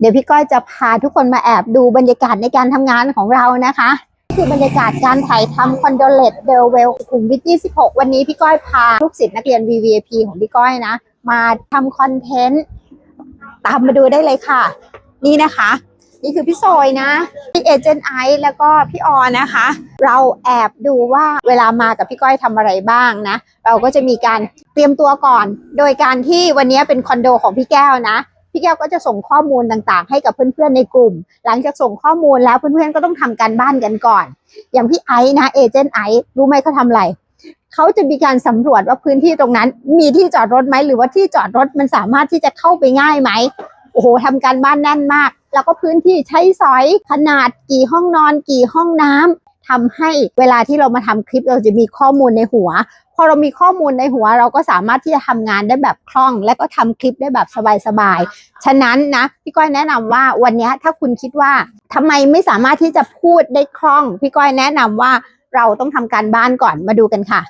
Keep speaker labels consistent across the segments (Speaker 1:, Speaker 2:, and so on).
Speaker 1: เดี๋ยวพี่ก้อยจะพาทุกคนมาแอบดูบรรยากาศในการทำงานของเรานะคะนี่คือบรรยากาศการถ่ายทำคอนโดเลตเดลเวลกลุ่มวิทย์26 วันนี้พี่ก้อยพาลูกศิษย์นักเรียน VVIP ของพี่ก้อยนะ มาทำคอนเทนต์ตามมาดูได้เลยค่ะ นี่นะคะ นี่คือพี่โซยนะ พี่เอเจนต์ไอซ์แล้วก็พี่ออนะคะ เราแอบดูว่าเวลามากับพี่ก้อยทำอะไรบ้างนะ เราก็จะมีการเตรียมตัวก่อน โดยการที่วันนี้เป็นคอนโดของพี่แก้วนะ พี่แก้วก็จะส่งข้อมูลต่างๆ ให้กับเพื่อนๆในกลุ่ม หลังจากส่งข้อมูลแล้วเพื่อนๆก็ต้องทำการบ้านกันก่อน อย่างพี่ไอซ์นะเอเจนต์ไอซ์รู้ไหมเขาทำอะไรเขาจะมีการสำรวจว่าพื้นที่ตรงนั้น มีที่จอดรถไหมหรือว่าที่จอดรถมันสามารถที่จะเข้าไปง่ายไหมโอ้โหทำการบ้านแน่นมาก แล้วก็พื้นที่ใช้สอยขนาดกี่ห้องนอน กี่ห้องน้ำ ทำให้เวลาที่เรามาทำคลิปเราจะมีข้อมูลในหัว พอเรามีข้อมูลในหัว เราก็สามารถที่จะทำงานได้แบบคล่อง และก็ทำคลิปได้แบบสบายๆฉะนั้นนะพี่ก้อยแนะนำว่าวันนี้ถ้าคุณคิดว่าทำไมไม่สามารถที่จะพูดได้คล่อง พี่ก้อยแนะนำว่าเราต้องทำการบ้านก่อนมาดูกันค่ะ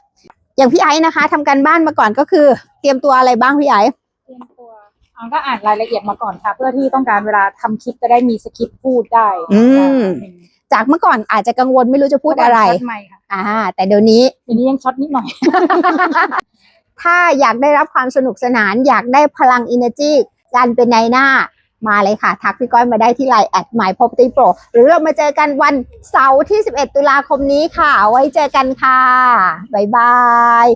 Speaker 1: อย่างพี่ไอซ์นะคะทำการบ้านมาก่อนก็คือ เตรียมตัวอะไรบ้างพี่ไอซ์
Speaker 2: เตรียมตัวอ่าก็อ่านรายละเอียดมาก่อนค่ะ เพื่อที่ต้องการเวลาทำคลิปจะได้มีสคริปต์พูดได้
Speaker 1: อืม
Speaker 2: อ่า
Speaker 1: จากเมื่อก่อนอาจจะกังวลไม่รู้จะพูดอะไร
Speaker 2: ช็อตใหม่ค่ะ
Speaker 1: อ่า แต่เดี๋ยวนี้
Speaker 2: ทีนี้ยังช็อตนิดหน่อย
Speaker 1: ถ้าอยากได้รับความสนุกสนาน อยากได้พลัง energy การเป็นในหน้ามาเลยค่ะ ทักพี่ก้อยมาได้ที่ไลน์แอด my property pro หรือเรามาเจอกันวันเสาร์ที่ 11 ตุลาคมนี้ค่ะ ไว้เจอกันค่ะ บ๊ายบาย